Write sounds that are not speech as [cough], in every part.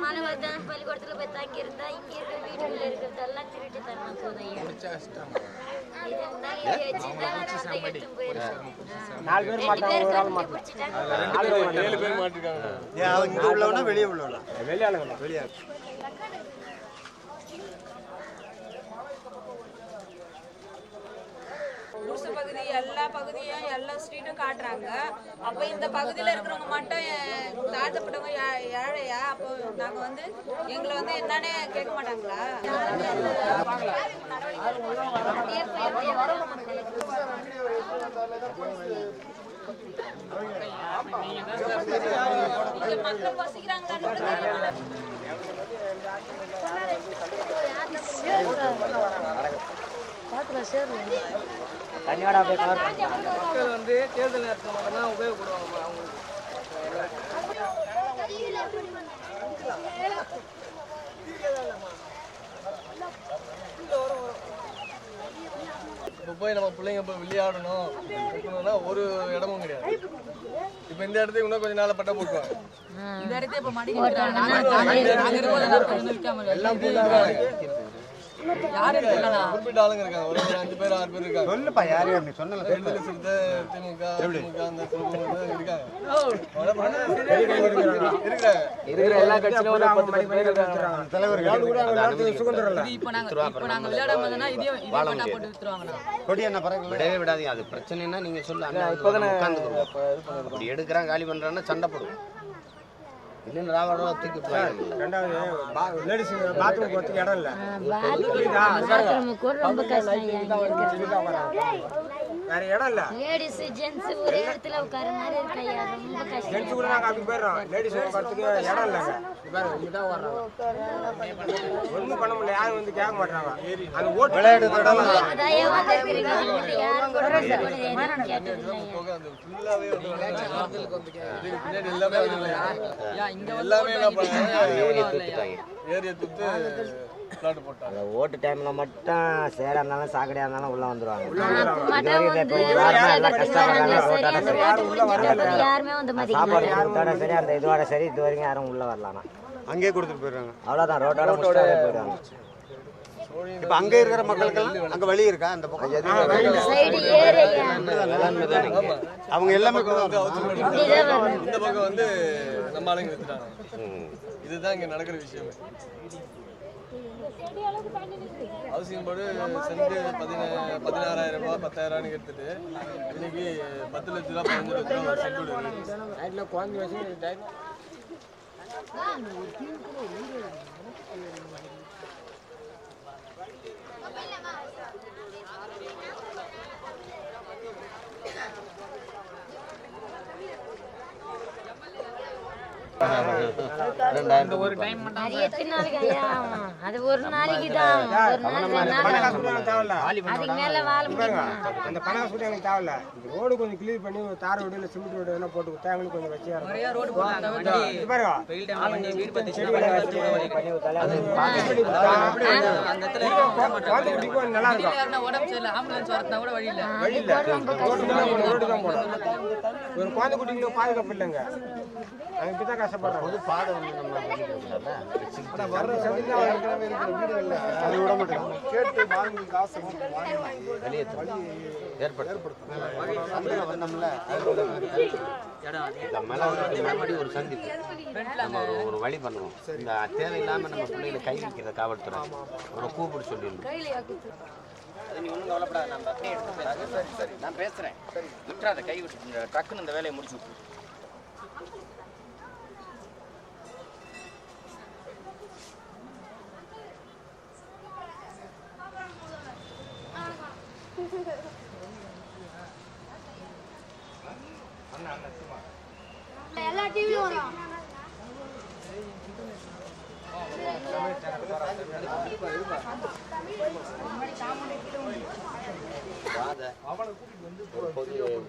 மழை வருதான்னு பள்ளிக்கூடத்துல போய் தங்கி இருந்தா இங்க இருக்கிற வீட்டுக்குள்ள இருக்கிறதெல்லாம் திருட்டு தரணும் போதையா இது இருந்தாலும் இங்க வச்சுதான் நான் வந்து எடுத்துன்னு போயிடுவேன். நாலு பேர் ரெண்டு மாட்டாங்க பேர் ஒரு ஆள் கண்டுபிடிச்சிட்டாங்க. ஏழு பேர் மாட்டிருக்காங்க ஏன் அவங்க இங்க உள்ளவனா வெளியே உள்ளவனா வெளியாளுங்க வெளியே குடிசை பகுதி எல்லா பகுதியும் எல்லா ஸ்ட்ரீட்டும் காட்டுறாங்க. அப்போ இந்த பகுதியில் இருக்கிறவங்க மட்டும் தாழ்த்தப்பட்டவங்க ஏ- ஏழையா அப்போ நாங்கள் வந்து எங்களை வந்து என்னன்னு கேட்க மாட்டாங்களா? மக்கள் வசிக்கிறாங்களான்னு தண்ணியோட அப்படியே கவர் மக்கள் வந்து தேர்தல் நேரத்தில் மட்டும்தான் உபயோகப்படுவாங்க அவங்களுக்கு இப்போ போய் நம்ம பிள்ளைங்க போய் விளையாடணும். இருக்கணும்னா ஒரு இடமும் கிடையாது. இப்போ இந்த இடத்துக்கு இன்னும் கொஞ்ச நாள் பட்டா போட்டுவாங்க இந்த இடத்துல இப்போ மடி நாங்கள் எல்லாம் போட்டுருக்காங்க குறிப்பிட்ட ஆளுங்க இருக்காங்க. ஒரு ஒரு அஞ்சு பேர் ஆறு பேர் இருக்காங்க. சொல்லுப்பா யாரையும் அப்படி சொன்னல விடுதலை சிறுத்தை திமுக திமுக அந்த குழுக்கள் இருக்காங்க. இருக்கிறாங்க. இருக்கிற எல்லா கட்சியிலும் ஒரு பத்து பத்து பேர் இருக்காங்க. தலைவர்கள். கூட அவங்க நேரத்துக்கு சுதந்திரம் இல்லை? இப்போ நாங்கள் இப்போ நாங்கள் விளையாடாம இருந்தா இதே இதே பட்டா போட்டு வித்துருவாங்கண்ணா கொடி என்ன பறக்கல விடவே விடாதீங்க. அது பிரச்சனைனா நீங்க சொல்லு. அண்ணா, உட்காந்துக்குருவோம். அப்படி எடுக்கிறான் காலி பண்றான்னா சண்டை போடுவோம். இல்லைன்னு ராவோட தூக்கி. ரெண்டாவது லேடிஸ் பாத்ரூம் போறதுக்கு இடம் இல்லை பாத்ரூம் கூட ரொம்ப கஷ்டம். வேற இடம் இல்லை லேடிஸ் ஜென்ஸ் ஒரே இடத்துல உட்கார மாதிரி இருக்கு ஐயா ரொம்ப கஷ்டம் ஜென்ஸ் கூட நாங்கள் அப்படி போயிடுறோம் லேடிஸ் உட்காரத்துக்கு இடம் இல்லைங்க பாரு இங்கே தான் வர்றாங்க பண்ண முடியல யாரும் வந்து கேட்க மாட்டாங்க அந்த ஓட்டு விளையாட்டு தடம் இப்பதான் ஏன் வந்திருக்கிறீங்க உங்கள்ட்ட யாரும் கூட ஃபுல்லாவே வந்து இதுக்கு பின்னாடி எல்லாமே என்ன பண்ணாங்க ஏரியை தூத்து அந்த ஓட்டு டைம்ல மட்டும் சேரா இருந்தாலும் சாக்கடையா இருந்தாலும் உள்ள வந்துருவாங்க. சாப்பாடு சரி அந்த இதோட சரி இது வரைக்கும் யாரும் உள்ள வரலாம் அங்கேயே கொடுத்துட்டு போயிடுறாங்க. அவ்வளவுதான் ரோட்டோட போயிடுவாங்க இப்ப அங்க இருக்கிற மக்களுக்கெல்லாம் அங்க வழி இருக்கா? அந்த பக்கம்? அவங்க எல்லாமே இந்த பக்கம் வந்து நம்ம ஆளுங்க இதுதான் இங்க நடக்கிற விஷயம். ஹவுசிங் போர்டு சென்ட் பதின பதினாறாயிரம் ரூபாய் பத்தாயிரம்னு எடுத்துட்டு இன்னைக்கு பத்து லட்ச ரூபா பதினஞ்சு லட்ச ரூபா ஒரு சென்ட் இருக்கு நைட்டில் குழந்தை வச்சு ரெண்டாயிரம் ஒரு டைம் மட்டும் அது எத்தனை நாளைக்கு ஐயா? அது ஒரு நாளைக்கு தான். ஒரு நாள் ரெண்டு நாள். பணம் காசு ஆகும். கூட எனக்கு தேவையில்ல அதுக்கு மேல வாழ முடியுமா? அந்த பணம் காசு கூட எனக்கு தேவையில்ல. இந்த ரோடு கொஞ்சம் கிளியர் பண்ணி ஒரு தார் ரோடு இல்லை சிமெண்ட் ரோடு போட்டு தேங்களும் கொஞ்சம் வச்சு நிறைய ரோடு போட்டாங்க இது பாருங்க. செடிகளை வச்சு பண்ணி விட்டாலே அது குழந்தை குடிக்கும் நல்லா இருக்கும். யாருன்னா உடம்பு சரியில்லை ஆம்புலன்ஸ் வரதுனா கூட வழி இல்லை. வழி இல்லை. ரோடு தான் ரோடு ஒரு குழந்தை குட்டிங்களுக்கு பாதுகாப்பு இல்லைங்க. அவங்க இப்படி தான் பொது வந்து நம்ம பண்ணிக்கிறோம்ல வர்ற சந்திக்கு அவங்க ஏற்கனவே இருக்கிற வீடுகள்ல அது விட மாட்டாங்க கேட்டு வாங்கி காசு வெளியே ஏற்படுத்த அதுல வந்தோம்ல மறுபடி ஒரு சந்திப்பு. நம்ம ஒரு ஒரு வழி பண்ணுவோம். இந்த தேவையில்லாம நம்ம பிள்ளைகளை கை வைக்கிற காவல்துறை. ஒரு கூப்பிட்டு சொல்லிடணும். அது நீ ஒன்றும் கவலைப்படாத. நான் சரி சரி. நான் பேசுறேன். விட்டுறாத. கை விட்டு டக்குன்னு இந்த வேலையை முடிச்சு விட்டு டிவியும் வரும்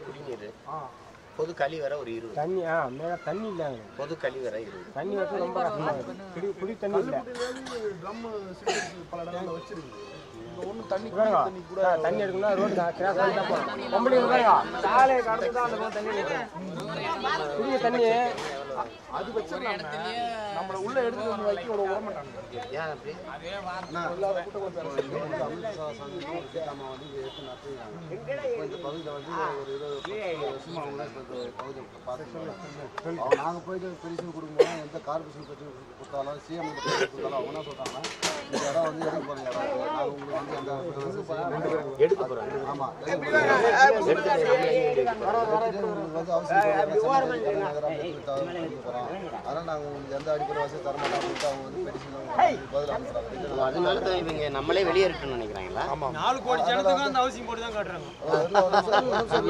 குடிநீர். பொது கழிவறை ஒரு இருபது. தண்ணி ஆ மேலே தண்ணி இல்லைங்க. பொது கழிவறை இருபது. தண்ணி வந்து ரொம்ப குடி குடி தண்ணி இல்லை. தண்ணி ரோடு கிராஸ் தான் போகணும். பொம்பளைங்க பாருங்க சாலையை கடந்து தான் அந்த பக்கம் தண்ணி எடுக்கணும் குடிய தண்ணி ஏன் அப்படி? நாங்கள் போயிட்டு பெரிசல் கொடுக்கும்போது எந்த கார்பரேஷன் பற்றி கொடுத்தாலும் சிஎம் கொடுத்தாலும் அவங்க என்ன சொல்றாங்கன்னா இந்த இடம் வந்து எடுக்க போகிற இடம். நாங்கள் உங்களுக்கு வந்து அந்த எடுக்க போறாங்க ஆமாம் வந்து அவசியம் அதனால் நாங்கள் உங்களுக்கு எந்த அடிப்படை வசதி தர மாட்டோம் அப்படின்ட்டு அவங்க வந்து அதனால தான் இவங்க நம்மளே வெளியேறட்டும்னு நினைக்கிறாங்களா? நாலு கோடி ஜனத்துக்கும் அந்த அவசியம் போட்டு தான் காட்டுறாங்க.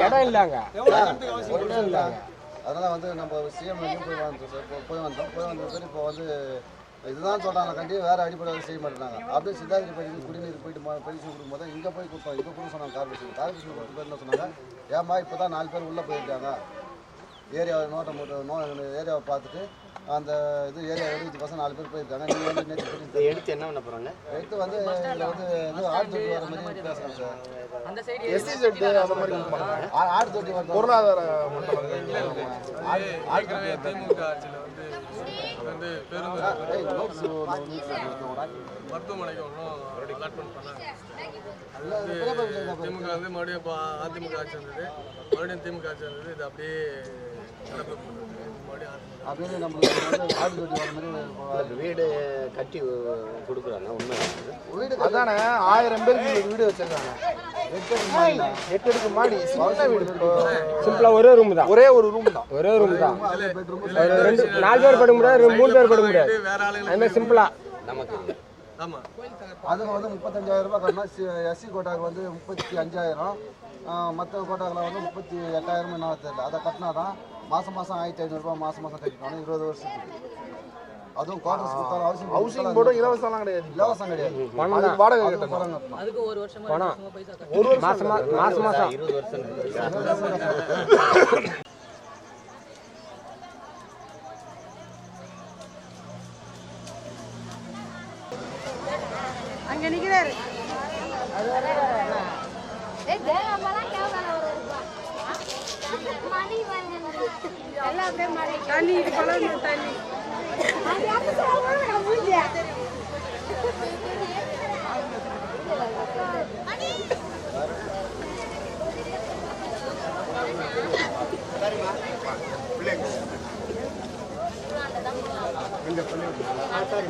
இடம் இல்லைங்க. இடம் இல்லைங்க அதனால் வந்து நம்ம சிஎம் போய் வந்தோம் சார். போய் வந்தோம் போய் வந்த பேர் இப்போ வந்து இதுதான் சொல்கிறாங்க கண்டி வேறு அடிப்படை செய்ய மாட்டாங்க அப்படியே சித்தாதிரி குடிநீர் போயிட்டு பெரிசல் கொடுக்கும்போது இங்கே போய் கொடுத்தோம் இங்கே கூட சொன்னாங்க கார்பரேஷன் கார்பரேஷன் கொடுத்த பேர் என்ன சொன்னாங்க ஏம்மா இப்போ தான் நாலு பேர் உள்ளே போயிருக்காங்க. ஏரியாவை நோட்டம் போட்டு நோ ஏரியாவை பார்த்துட்டு அந்த இது ஏரியா எழுபது பர்சன்ட் நாலு பேர் போயிருக்காங்க. நீங்கள் வந்து நேற்று எடுத்து என்ன பண்ண போறாங்க? எடுத்து வந்து இதில் வந்து இது ஆடு தொட்டி வர மாதிரி பேசுகிறேன் சார். எஸ்சி செட்டு அந்த மாதிரி ஆடு தொட்டி வர பொருளாதார திமுக ஆட்சியில் வந்து வந்து பேருந்து மருத்துவமனைக்கு ஒன்றும் அலாட்மெண்ட் பண்ணாங்க திமுக வந்து மறுபடியும் அதிமுக ஆட்சி வந்தது. மறுபடியும் திமுக ஆட்சி வந்தது. இது அப்படியே டெவலப் அப்படியே நம்மளுக்கு வந்து ஆடு தொட்டி வர மாதிரி இந்த வீடு கட்டி கொடுக்குறாங்க உண்மை வீடு அதானே ஆயிரம் பேருக்கு வீடு வச்சிருக்காங்க. எட்டு அடுக்கு மாடி சின்ன வீடு இப்போ சிம்பிளாக ஒரே ரூம் தான். ஒரே ஒரு ரூம் தான். ஒரே ரூம் தான். ரெண்டு நாலு பேர் படுக்க முடியாது மூணு பேர் படுக்க முடியாது. வேற ஆளுங்களுக்கு அதுமாதிரி சிம்பிளா. நமக்கு அதுக்கு வந்து முப்பத்தஞ்சாயிரம் ரூபாய் கட்டணும். எஸ்சி கோட்டாக்கு வந்து முப்பத்தி அஞ்சாயிரம். மற்ற கோட்டாக்கில் வந்து முப்பத்தி எட்டாயிரம் என்ன தெரியல. அதை கட்டினா தான் மாதம் மாதம் ஆயிரத்தி ஐநூறுரூபா மாதம் மாதம் கட்டிக்கணும் இருபது வருஷத்துக்கு. அதுவும் குவார்டர்ஸ் கொடுத்தாலும் ஹவுசிங் ஹவுசிங் போர்டும் இலவசம்லாம் கிடையாது. இலவசம் கிடையாது. பணம் அதுக்கு வாடகை அதுக்கு கட்டணும் பணம். கட்டணும். பணம் ஒரு மாசமா மாசம் மாசம் இருபது வருஷம் [laughs] தண்ணி இது கலந்து தண்ணி அது